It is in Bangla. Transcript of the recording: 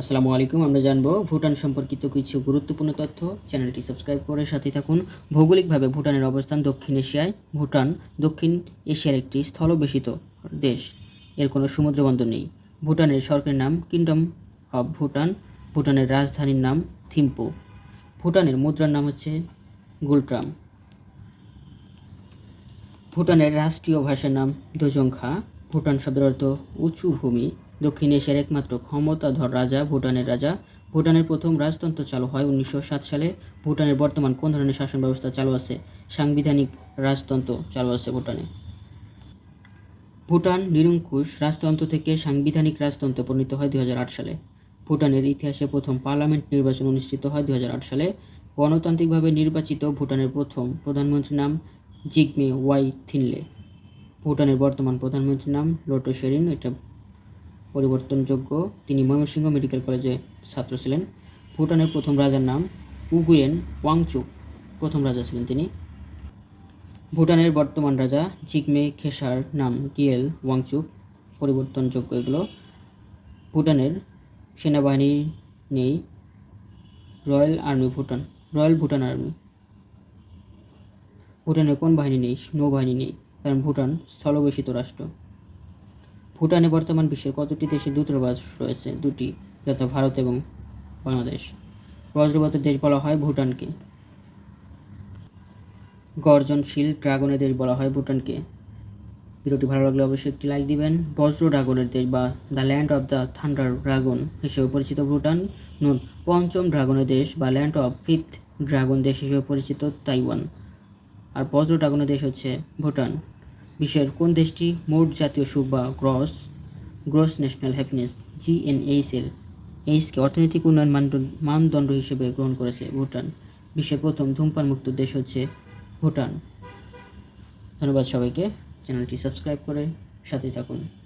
আসসালামু আলাইকুম, আমরা জানব ভুটান সম্পর্কিত কিছু গুরুত্বপূর্ণ তথ্য। চ্যানেলটি সাবস্ক্রাইব করে সাথে থাকুন। ভৌগোলিকভাবে ভুটানের অবস্থান দক্ষিণ এশিয়ায়। ভুটান দক্ষিণ এশিয়ার একটি স্থলবেশিত দেশ। এর কোনো সমুদ্র বন্দর নেই। ভুটানের সরকারের নাম কিংডম অব ভুটান ভুটানের রাজধানীর নাম থিম্পু। ভুটানের মুদ্রার নাম হচ্ছে গুলট্রাম। ভুটানের রাষ্ট্রীয় ভাষার নাম দোজংখা। ভুটান শব্দের অর্থ উঁচু ভূমি। দক্ষিণ এশিয়ার একমাত্র ক্ষমতাধর রাজা, ভুটানের রাজা। ভুটানের প্রথম রাজতন্ত্র চালু হয় উনিশশো সাত সালে। ভুটানের বর্তমান কোন ধরনের শাসন ব্যবস্থা চালু আছে? সাংবিধানিক রাজতন্ত্র চালু আছে ভুটানে। ভুটান নিরঙ্কুশ রাজতন্ত্র থেকে সাংবিধানিক রাজতন্ত্রে পরিণত হয় দু হাজার আট সালে। ভুটানের ইতিহাসে প্রথম পার্লামেন্ট নির্বাচন অনুষ্ঠিত হয় দুই হাজার আট সালে। গণতান্ত্রিকভাবে নির্বাচিত ভুটানের প্রথম প্রধানমন্ত্রীর নাম জিগমে ওয়াই থিনলে। ভুটানের বর্তমান প্রধানমন্ত্রীর নাম লোটো শেরিন, এটা পরিবর্তনযোগ্য তিনি ময়মনসিংহ মেডিকেল কলেজে ছাত্র ছিলেন। ভুটানের প্রথম রাজার নাম উগুয়েন ওয়াংচুক প্রথম রাজা ছিলেন তিনি। ভুটানের বর্তমান রাজা জিগমে খেসার নাম গিয়েল ওয়াংচুক পরিবর্তনযোগ্য এগুলো। ভুটানের সেনাবাহিনী নেই, royal army Bhutan, royal Bhutan army. ভুটানের কোন বাহিনী নেই নৌবাহিনী নেই, কারণ ভুটান স্থলবেশিত রাষ্ট্র। ভুটানে বর্তমান বিশ্বের কতটি দেশে দূতাবাস রয়েছে? দুটি, যথা ভারত এবং বাংলাদেশ। বজ্রপাতের দেশ বলা হয় ভুটানকে। গর্জনশীল ড্রাগনের দেশ বলা হয় ভুটানকে। ভিডিওটি ভালো লাগলে অবশ্যই একটি লাইক দিবেন। বজ্র ড্রাগনের দেশ বা the land of the thunder dragon হিসেবে পরিচিত ভুটান। নোট পঞ্চম ড্রাগনের দেশ বা ল্যান্ড অফ ফিফথ ড্রাগন দেশ হিসেবে পরিচিত তাইওয়ান। আর বজ্র ড্রাগনের দেশ হচ্ছে ভুটান। বিশ্বের কোন দেশটি মোট জাতীয় সুখ বা gross gross national happiness GNH এর এইচকে অর্থনৈতিক উন্নয়ন মানদণ্ড মানদণ্ড হিসেবে গ্রহণ করেছে? ভুটান। বিশ্বের প্রথম ধূমপান মুক্ত দেশ হচ্ছে ভুটান। ধন্যবাদ সবাইকে। চ্যানেলটি সাবস্ক্রাইব করে সাথে থাকুন।